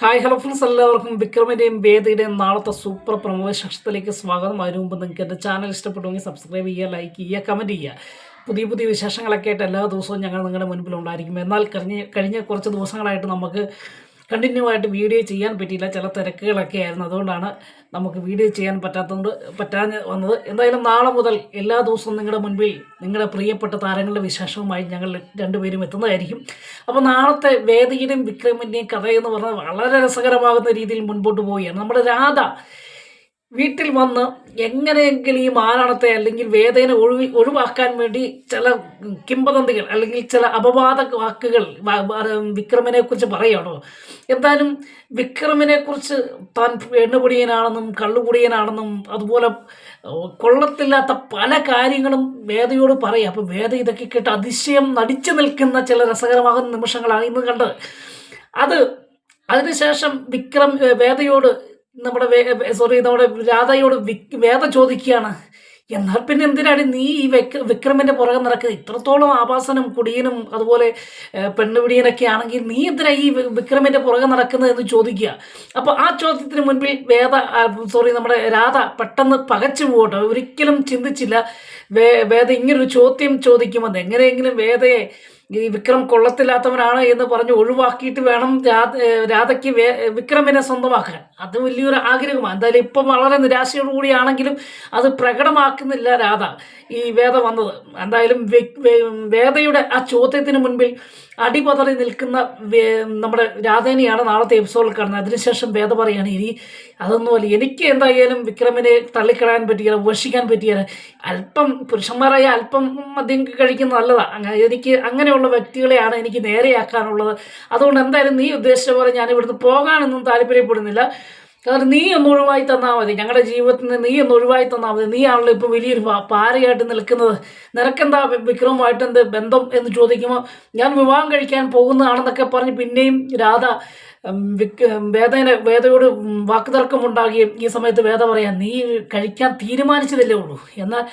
Hi hello friends എല്ലാവർക്കും വിക്രമിന്റെയും വേദിയുടെയും നാളത്തെ super പ്രമോഷത്തിലേക്ക് സ്വാഗതം. അതിനു മുമ്പ് നിങ്ങൾക്ക് എന്റെ ചാനൽ ഇഷ്ടപ്പെട്ടുവെങ്കിൽ സബ്സ്ക്രൈബ് ചെയ്യുക ലൈക്ക് ചെയ്യുക കമന്റ് ചെയ്യുക. പുതിയ പുതിയ വിശേഷങ്ങളൊക്കെ ആയിട്ട് എല്ലാ ദിവസവും ഞങ്ങൾ നിങ്ങളുടെ മുൻപിൽ ഉണ്ടായിരിക്കും എന്നാൽ കഴിഞ്ഞ കഴിഞ്ഞ കുറച്ച് ദിവസങ്ങളായിട്ട് നമുക്ക് കണ്ടിന്യൂ ആയിട്ട് വീഡിയോ ചെയ്യാൻ പറ്റിയില്ല. ചില തിരക്കുകളൊക്കെ ആയിരുന്നു. അതുകൊണ്ടാണ് നമുക്ക് വീഡിയോ ചെയ്യാൻ പറ്റാത്തതുകൊണ്ട് പറ്റാഞ്ഞ് വന്നത്. എന്തായാലും നാളെ മുതൽ എല്ലാ ദിവസവും നിങ്ങളുടെ മുൻപിൽ നിങ്ങളുടെ പ്രിയപ്പെട്ട താരങ്ങളുടെ വിശേഷവുമായി ഞങ്ങൾ രണ്ടുപേരും എത്തുന്നതായിരിക്കും. അപ്പോൾ നാളത്തെ വേദിയുടെയും വിക്രമിന്റെയും കഥയെന്ന് പറഞ്ഞാൽ വളരെ രസകരമാകുന്ന രീതിയിൽ മുൻപോട്ട് പോവുകയാണ്. നമ്മുടെ രാധ വീട്ടിൽ വന്ന് എങ്ങനെയെങ്കിലും ഈ മാരണത്തെ അല്ലെങ്കിൽ വേദന ഒഴിവി ഒഴിവാക്കാൻ വേണ്ടി ചില കിംബദന്തികൾ അല്ലെങ്കിൽ ചില അപവാദ വാക്കുകൾ വിക്രമനെക്കുറിച്ച് പറയുകയാണോ? എന്തായാലും വിക്രമിനെ കുറിച്ച് താൻ എണ്ണുപൊടിയനാണെന്നും കള്ളുപൊടിയനാണെന്നും അതുപോലെ കൊള്ളത്തില്ലാത്ത പല കാര്യങ്ങളും വേദയോട് പറയും. അപ്പോൾ വേദ ഇതൊക്കെ കേട്ട് അതിശയം നടിച്ചു നിൽക്കുന്ന ചില രസകരമാകുന്ന നിമിഷങ്ങളാണ് ഇന്ന് കണ്ടത് അത് അതിനുശേഷം വിക്രം വേദയോട് നമ്മുടെ സോറി നമ്മുടെ രാധയോട് വേദ ചോദിക്കുകയാണ്. എന്നാൽ പിന്നെ എന്തിനാണ് നീ ഈ വിക്ര വിക്രമിന്റെ പുറകെ നടക്കുന്നത്? ഇത്രത്തോളം ആഭാസനും കുടിയനും അതുപോലെ പെണ്ണുപിടിയനൊക്കെ ആണെങ്കിൽ നീ എന്തിനാ ഈ വിക്രമിന്റെ പുറകെ നടക്കുന്നത് എന്ന് ചോദിക്കുക? അപ്പോൾ ആ ചോദ്യത്തിന് മുൻപിൽ വേദ സോറി നമ്മുടെ രാധ പെട്ടെന്ന് പകച്ചു പോകട്ടെ. ഒരിക്കലും ചിന്തിച്ചില്ല വേ വേദ ഇങ്ങനൊരു ചോദ്യം ചോദിക്കുമെന്ന്. എങ്ങനെയെങ്കിലും വേദയെ ഈ വിക്രം കൊള്ളത്തില്ലാത്തവനാണ് എന്ന് പറഞ്ഞ് ഒഴിവാക്കിയിട്ട് വേണം രാധ രാധയ്ക്ക് വിക്രമിനെ സ്വന്തമാക്കാൻ. അത് വലിയൊരു ആഗ്രഹമാണ്. എന്തായാലും ഇപ്പം വളരെ നിരാശയോടുകൂടിയാണെങ്കിലും അത് പ്രകടമാക്കുന്നില്ല രാധ ഈ വേദ വന്നത്. എന്തായാലും വേദയുടെ ആ ചോദ്യത്തിന് മുൻപിൽ അടിപതറി നിൽക്കുന്ന നമ്മുടെ രാധേനെയാണ് നാളത്തെ എപ്പിസോഡിൽ കാണുന്നത്. അതിനുശേഷം വേദ പറയാണ് ഇനി അതൊന്നുമല്ല എനിക്ക് എന്തായാലും വിക്രമിനെ തള്ളിക്കളയാൻ പറ്റിയാൽ ഉപേക്ഷിക്കാൻ പറ്റിയാൽ അല്പം പുരുഷന്മാരായ അല്പം മദ്യം കഴിക്കുന്ന നല്ലതാണ് എനിക്ക് അങ്ങനെയുള്ള വ്യക്തികളെയാണ് എനിക്ക് നേരെയാക്കാനുള്ളത്. അതുകൊണ്ട് എന്തായാലും നീ ഉദ്ദേശിച്ച പോലെ ഞാൻ ഇവിടുന്ന് പോകാനൊന്നും താല്പര്യപ്പെടുന്നില്ല. കാരണം നീ ഒന്ന് ഒഴിവായി തന്നാൽ മതി. ഞങ്ങളുടെ ജീവിതത്തിൽ നിന്ന് നീ ഒന്ന് ഒഴിവായി തന്നാൽ മതി. നീ ആണല്ലോ ഇപ്പോൾ വലിയൊരു പാരയായിട്ട് നിൽക്കുന്നത്. നിനക്കെന്താ വിക്രമമായിട്ട് എന്ത് ബന്ധം എന്ന് ചോദിക്കുമ്പോൾ ഞാൻ വിവാഹം കഴിക്കാൻ പോകുന്നതാണെന്നൊക്കെ പറഞ്ഞ് പിന്നെയും രാധ വേദന വേദയോട് വാക്കുതർക്കം വാക്കുതർക്കമുണ്ടാകുകയും ഈ സമയത്ത് വേദ പറയാം നീ കഴിക്കാൻ തീരുമാനിച്ചതല്ലേ ഉള്ളൂ. എന്നാൽ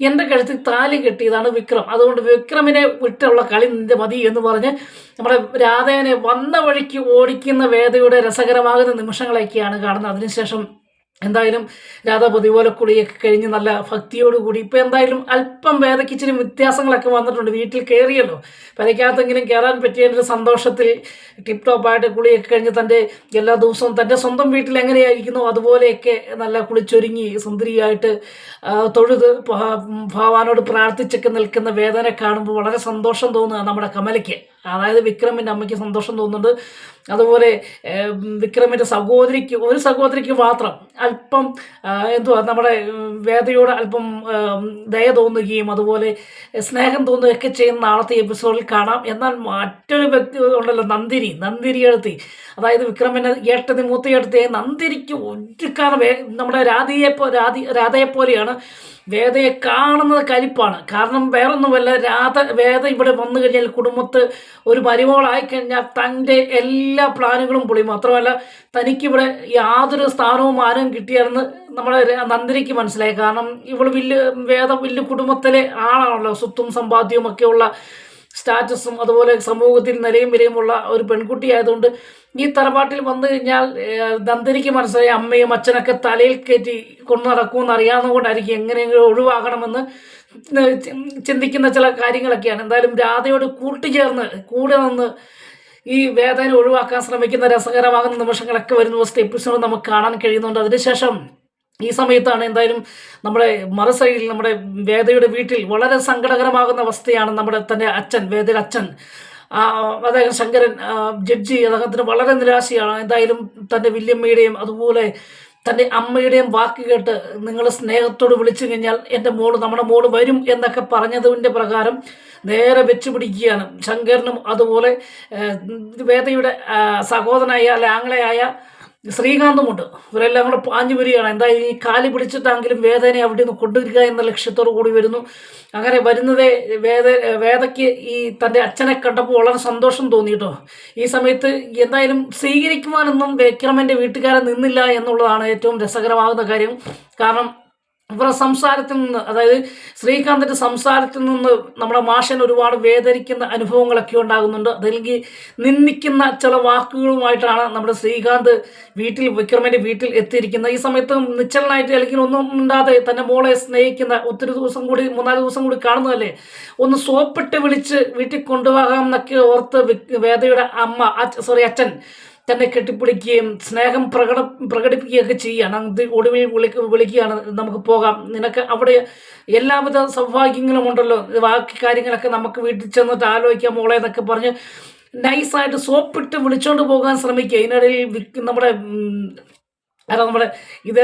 എന്റെ കഴുത്തിൽ താലി കെട്ടിയതാണ് വിക്രം. അതുകൊണ്ട് വിക്രമിനെ വിട്ടുള്ള കളി നിന്റെ മതി എന്ന് പറഞ്ഞ് നമ്മുടെ രാധേനെ വന്ന വഴിക്ക് ഓടിക്കുന്ന വേദയുടെ രസകരമാകുന്ന നിമിഷങ്ങളൊക്കെയാണ് കാണുന്നത്. അതിനുശേഷം എന്തായാലും രാധാ പതിപോലെ കുളിയൊക്കെ കഴിഞ്ഞ് നല്ല ഭക്തിയോടുകൂടി ഇപ്പം എന്തായാലും അല്പം വേദയ്ക്ക് ഇച്ചിരി വ്യത്യാസങ്ങളൊക്കെ വന്നിട്ടുണ്ട്. വീട്ടിൽ കയറിയല്ലോ പെരയ്ക്കകത്തെങ്കിലും കയറാൻ പറ്റിയതിന്റെ സന്തോഷത്തിൽ ടിപ് ടോപ്പായിട്ട് കുളിയൊക്കെ കഴിഞ്ഞ് തന്റെ എല്ലാ ദിവസവും തന്റെ സ്വന്തം വീട്ടിൽ എങ്ങനെയായിരിക്കുന്നു അതുപോലെയൊക്കെ നല്ല കുളിച്ചൊരുങ്ങി സുന്ദരിയായിട്ട് തൊഴുത് ഭഗവാനോട് പ്രാർത്ഥിച്ചൊക്കെ നിൽക്കുന്ന വേദന കാണുമ്പോൾ വളരെ സന്തോഷം തോന്നുക നമ്മുടെ കമലയ്ക്ക്. അതായത് വിക്രമിന്റെ അമ്മയ്ക്ക് സന്തോഷം തോന്നുന്നുണ്ട്. അതുപോലെ വിക്രമിന്റെ സഹോദരിക്ക് ഒരു സഹോദരിക്ക് മാത്രം അല്പം എന്തുവാ നമ്മുടെ വേദയോട് അല്പം ദയ തോന്നുകയും അതുപോലെ സ്നേഹം തോന്നുകയൊക്കെ ചെയ്യുന്ന നാളത്തെ എപ്പിസോഡിൽ കാണാം. എന്നാൽ മറ്റൊരു വ്യക്തി ഉണ്ടല്ലോ നന്ദിനി. നന്ദിനി എഴുത്തി അതായത് വിക്രമിന്റെ ഏട്ടതി മൂത്ത ഏട്ടത്തി നന്ദിനിക്ക് ഒരു കാരണം നമ്മുടെ രാധയെ രാധി രാധയെ പോലെയാണ് വേദയെ കാണുന്നത് കലിപ്പാണ്. കാരണം വേറൊന്നുമല്ല രാധ വേദ ഇവിടെ വന്നു കഴിഞ്ഞാൽ കുടുംബത്ത് ഒരു മരുമകളായി കഴിഞ്ഞാൽ തന്റെ എല്ലാ പ്ലാനുകളും പൊളി മാത്രമല്ല തനിക്കിവിടെ യാതൊരു സ്ഥാനവും മാനവും കിട്ടിയാണെന്ന് നമ്മളെ നന്ദിനിക്ക് മനസ്സിലായി. കാരണം ഇവൾ വലിയ വേദ വലിയ കുടുംബത്തിലെ ആളാണല്ലോ. സ്വത്തും സമ്പാദ്യവും ഒക്കെയുള്ള സ്റ്റാറ്റസും അതുപോലെ സമൂഹത്തിൽ നിലയും വിലയുമുള്ള ഒരു പെൺകുട്ടി ആയതുകൊണ്ട് ഈ തറവാട്ടിൽ വന്നു കഴിഞ്ഞാൽ നന്ദിനിക്ക് മനസ്സിലായി അമ്മയും അച്ഛനൊക്കെ തലയിൽ കയറ്റി കൊണ്ടു നടക്കുമെന്ന് അറിയാവുന്നതുകൊണ്ടായിരിക്കും എങ്ങനെയെങ്കിലും ഒഴിവാകണമെന്ന് ചിന്തിക്കുന്ന ചില കാര്യങ്ങളൊക്കെയാണ്. എന്തായാലും രാധയോട് കൂട്ടുചേർന്ന് കൂടെ നിന്ന് ഈ വേദന ഒഴിവാക്കാൻ ശ്രമിക്കുന്ന രസകരമാകുന്ന നിമിഷങ്ങളൊക്കെ വരുന്ന ദിവസത്തെ എപ്പിസോഡ് നമുക്ക് കാണാൻ കഴിയുന്നുണ്ട്. അതിനുശേഷം ഈ സമയത്താണ് എന്തായാലും നമ്മുടെ മറുസൈഡിൽ നമ്മുടെ വേദയുടെ വീട്ടിൽ വളരെ സങ്കടകരമാകുന്ന അവസ്ഥയാണ് നമ്മുടെ തന്റെ അച്ഛൻ വേദയുടെ അച്ഛൻ. അദ്ദേഹം ശങ്കരൻ ജഡ്ജി അദ്ദേഹത്തിന് വളരെ നിരാശയാണ്. എന്തായാലും തന്റെ വില്യമ്മയുടെയും അതുപോലെ തന്റെ അമ്മയുടെയും വാക്ക് കേട്ട് നിങ്ങൾ സ്നേഹത്തോട് വിളിച്ചു കഴിഞ്ഞാൽ എന്റെ മോൾ നമ്മുടെ മോൾ വരും എന്നൊക്കെ പറഞ്ഞതിന്റെ പ്രകാരം നേരെ വെച്ചു പിടിക്കുകയാണ് ശങ്കരനും അതുപോലെ വേദയുടെ സഹോദരനായ അല്ലെ ആങ്ങളയായ ശ്രീകാന്തുമുണ്ട്. ഇവരെല്ലാം കൂടെ പാഞ്ഞു വരികയാണ്. എന്തായാലും ഈ കാലി പിടിച്ചിട്ടെങ്കിലും വേദനെ അവിടെ നിന്ന് കൊണ്ടുവരിക എന്ന ലക്ഷ്യത്തോടു കൂടി വരുന്നു. അങ്ങനെ വരുന്നതേ വേദ വേദയ്ക്ക് ഈ തന്റെ അച്ഛനെ കണ്ടപ്പോൾ വളരെ സന്തോഷം തോന്നിയിട്ടോ. ഈ സമയത്ത് എന്തായാലും സ്വീകരിക്കുവാനൊന്നും വിക്രമന്റെ വീട്ടുകാരെ നിന്നില്ല എന്നുള്ളതാണ് ഏറ്റവും രസകരമാകുന്ന കാര്യം. കാരണം ഇവരുടെ സംസാരത്തിൽ നിന്ന് അതായത് ശ്രീകാന്തിന്റെ സംസാരത്തിൽ നിന്ന് നമ്മുടെ മാഷൻ ഒരുപാട് വേദനിക്കുന്ന അനുഭവങ്ങളൊക്കെ ഉണ്ടാകുന്നുണ്ട്. അതല്ലെങ്കിൽ നിന്ദിക്കുന്ന ചില വാക്കുകളുമായിട്ടാണ് നമ്മുടെ ശ്രീകാന്ത് വീട്ടിൽ വിക്രമന്റെ വീട്ടിൽ എത്തിയിരിക്കുന്നത്. ഈ സമയത്ത് നിശ്ചലനായിട്ട് അല്ലെങ്കിൽ ഒന്നും ഉണ്ടാതെ തന്റെ മോളെ സ്നേഹിക്കുന്ന ഒത്തിരി ദിവസം കൂടി മൂന്നാൽ ദിവസം കൂടി കാണുന്നതല്ലേ? ഒന്ന് സോപ്പിട്ട് വിളിച്ച് വീട്ടിൽ കൊണ്ടുപോകാം എന്നൊക്കെ ഓർത്ത് വേദയുടെ അമ്മ സോറി അച്ഛൻ തന്നെ കെട്ടിപ്പിടിക്കുകയും സ്നേഹം പ്രകട പ്രകടിപ്പിക്കുകയൊക്കെ ചെയ്യുകയാണ്. അത് ഒടുവിൽ വിളി വിളിക്കുകയാണ്. നമുക്ക് പോകാം. നിനക്ക് അവിടെ എല്ലാവിധ സൗഭാഗ്യങ്ങളും ഉണ്ടല്ലോ. ബാക്കി കാര്യങ്ങളൊക്കെ നമുക്ക് വീട്ടിൽ ചെന്നിട്ട് ആലോചിക്കാം മോളെ എന്നൊക്കെ പറഞ്ഞ് നൈസായിട്ട് സോപ്പിട്ട് വിളിച്ചോണ്ട് പോകാൻ ശ്രമിക്കുക. ഇതിനിടയിൽ നമ്മുടെ അല്ല നമ്മുടെ ഇത്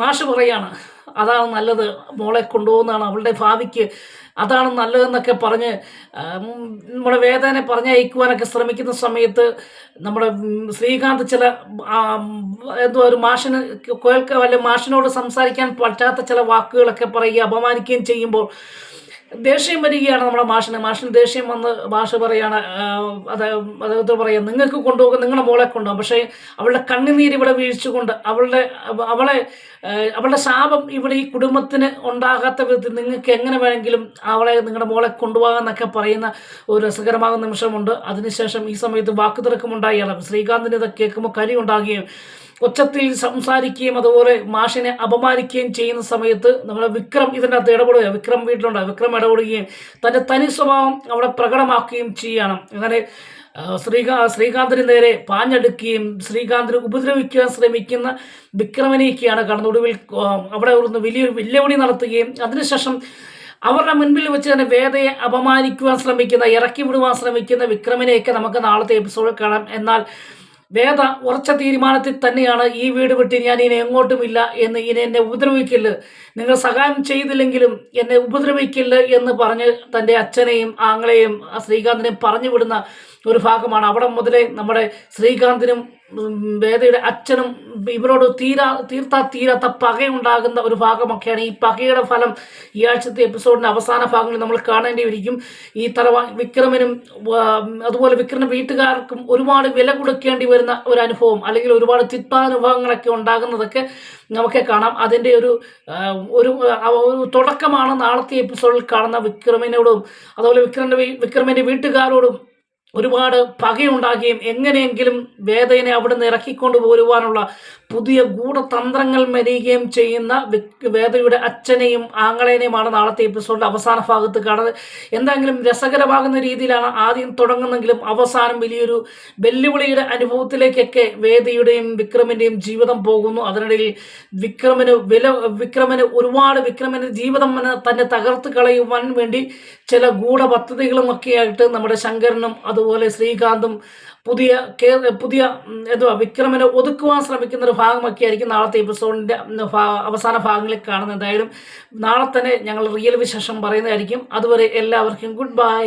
മാഷ് പറയാണ്. അതാണ് നല്ലത്. മോളെ കൊണ്ടുപോകുന്നതാണ് അവളുടെ ഭാവിക്ക്. അതാണ് നല്ലതെന്നൊക്കെ പറഞ്ഞ് നമ്മുടെ വേദനെ പറഞ്ഞയക്കുവാനൊക്കെ ശ്രമിക്കുന്ന സമയത്ത് നമ്മുടെ ശ്രീകാന്ത് ചില എന്തോ ഒരു മാഷന് കോയൽക്ക അല്ലെ മാഷിനോട് സംസാരിക്കാൻ പറ്റാത്ത ചില വാക്കുകളൊക്കെ പറയുകയും അപമാനിക്കുകയും ചെയ്യുമ്പോൾ ദേഷ്യം വരികയാണ് നമ്മുടെ മാഷിന്. മാഷിന് ദേഷ്യം വന്ന് മാഷ് പറയാണ് അത് അദ്ദേഹത്തോട് പറയാം. നിങ്ങൾക്ക് കൊണ്ടുപോകും നിങ്ങളുടെ മോളെ കൊണ്ടുപോകും. പക്ഷേ അവളുടെ കണ്ണുനീര് ഇവിടെ വീഴ്ചകൊണ്ട് അവളുടെ അവ- അവളെ അവളുടെ ശാപം ഇവിടെ ഈ കുടുംബത്തിന് ഉണ്ടാകാത്ത വിധത്തിൽ നിങ്ങൾക്ക് എങ്ങനെ വേണമെങ്കിലും അവളെ നിങ്ങളുടെ മോളെ കൊണ്ടുപോകാമെന്നൊക്കെ പറയുന്ന ഒരു രസകരമാകുന്ന നിമിഷമുണ്ട്. അതിനുശേഷം ഈ സമയത്ത് വാക്കുതിരക്കമുണ്ടായാണ് ശ്രീകാന്തിന് ഇത് കേൾക്കുമ്പോൾ കരി ഉണ്ടാകുകയും ഒച്ചത്തിൽ സംസാരിക്കുകയും അതുപോലെ മാഷിനെ അപമാനിക്കുകയും ചെയ്യുന്ന സമയത്ത് നമ്മുടെ വിക്രം ഇതിന്റെ അകത്ത് ഇടപെടുക വിക്രം വീട്ടിലുണ്ട്. വിക്രം ഇടപെടുകയും തന്റെ തനി സ്വഭാവം അവിടെ പ്രകടമാക്കുകയും ചെയ്യണം അങ്ങനെ ശ്രീകാ ശ്രീകാന്തിന് നേരെ പാഞ്ഞെടുക്കുകയും ശ്രീകാന്തിനെ ഉപദ്രവിക്കാൻ ശ്രമിക്കുന്ന വിക്രമനെയൊക്കെയാണ് കടന്നൊടുവിൽ ഒടുവിൽ അവിടെ ഒരു വലിയൊരു വെല്ലുവിളി നടത്തുകയും അതിനുശേഷം അവരുടെ മുൻപിൽ വെച്ച് തന്നെ വേദയെ അപമാനിക്കുവാൻ ശ്രമിക്കുന്ന ഇറക്കി വിടുവാൻ ശ്രമിക്കുന്ന വിക്രമനെയൊക്കെ നമുക്ക് നാളത്തെ എപ്പിസോഡിൽ കാണാം. എന്നാൽ വേദ ഉറച്ച തീരുമാനത്തിൽ തന്നെയാണ് ഈ വീട് വിട്ട് ഞാൻ ഇനി എങ്ങോട്ടുമില്ല എന്ന് ഇനി എന്നെ ഉപദ്രവിക്കില്ല. നിങ്ങൾ സഹായം ചെയ്തില്ലെങ്കിലും എന്നെ ഉപദ്രവിക്കില്ല എന്ന് പറഞ്ഞ് തന്റെ അച്ഛനെയും ആങ്ങളെയും ശ്രീകാന്തിനെയും പറഞ്ഞു വിടുന്ന ഒരു ഭാഗമാണ്. അവിടെ മുതലേ നമ്മുടെ ശ്രീകാന്തിനും വേദയുടെ അച്ഛനും ഇവരോട് തീരാ തീർത്താ തീരാത്ത പകയുണ്ടാകുന്ന ഒരു ഭാഗമൊക്കെയാണ് ഈ പകയുടെ ഫലം ഈ ആഴ്ചത്തെ എപ്പിസോഡിന്റെ അവസാന ഭാഗങ്ങളിൽ നമ്മൾ കാണേണ്ടി വരിക്കും ഈ തറവാ വിക്രമനും അതുപോലെ വിക്രമ വീട്ടുകാർക്കും ഒരുപാട് വില കൊടുക്കേണ്ടി വരുന്ന ഒരു അനുഭവം അല്ലെങ്കിൽ ഒരുപാട് തിത്താനുഭവങ്ങളൊക്കെ ഉണ്ടാകുന്നതൊക്കെ നമുക്ക് കാണാം. അതിന്റെ ഒരു ഒരു തുടക്കമാണ് നാളത്തെ എപ്പിസോഡിൽ കാണുന്ന വിക്രമിനോടും അതുപോലെ വിക്രമിന്റെ വിക്രമിന്റെ വീട്ടുകാരോടും ഒരുപാട് പകയുണ്ടാകുകയും എങ്ങനെയെങ്കിലും വേദനെ അവിടെ നിന്ന് ഇറക്കിക്കൊണ്ട് പോരുവാനുള്ള പുതിയ ഗൂഢതന്ത്രങ്ങൾ മെരിയുകയും ചെയ്യുന്ന വേദയുടെ അച്ഛനെയും ആങ്ങളേനെയുമാണ് നാളത്തെ എപ്പിസോഡിന്റെ അവസാന ഭാഗത്ത് കാണുന്നത്. എന്തെങ്കിലും രസകരമാകുന്ന രീതിയിലാണ് ആദ്യം തുടങ്ങുന്നെങ്കിലും അവസാനം വലിയൊരു വെല്ലുവിളിയുടെ അനുഭവത്തിലേക്കൊക്കെ വേദയുടെയും വിക്രമിന്റെയും ജീവിതം പോകുന്നു. അതിനിടയിൽ വിക്രമിന് വില വിക്രമിന് ഒരുപാട് വിക്രമന് ജീവിതം തന്നെ- തകർത്ത് കളയുവാൻ വേണ്ടി ചില ഗൂഢ പദ്ധതികളുമൊക്കെ ആയിട്ട് നമ്മുടെ ശങ്കരനും അതുപോലെ ശ്രീകാന്തും പുതിയ പുതിയ എന്തുവാ വിക്രമനെ ഒതുക്കുവാൻ ശ്രമിക്കുന്ന ഒരു ഭാഗമൊക്കെ ആയിരിക്കും നാളത്തെ എപ്പിസോഡിന്റെ അവസാന ഭാഗങ്ങളിൽ കാണുന്നത്. എന്തായാലും നാളെ തന്നെ ഞങ്ങൾ റിയൽ വിശേഷം പറയുന്നതായിരിക്കും. അതുവരെ എല്ലാവർക്കും ഗുഡ് ബൈ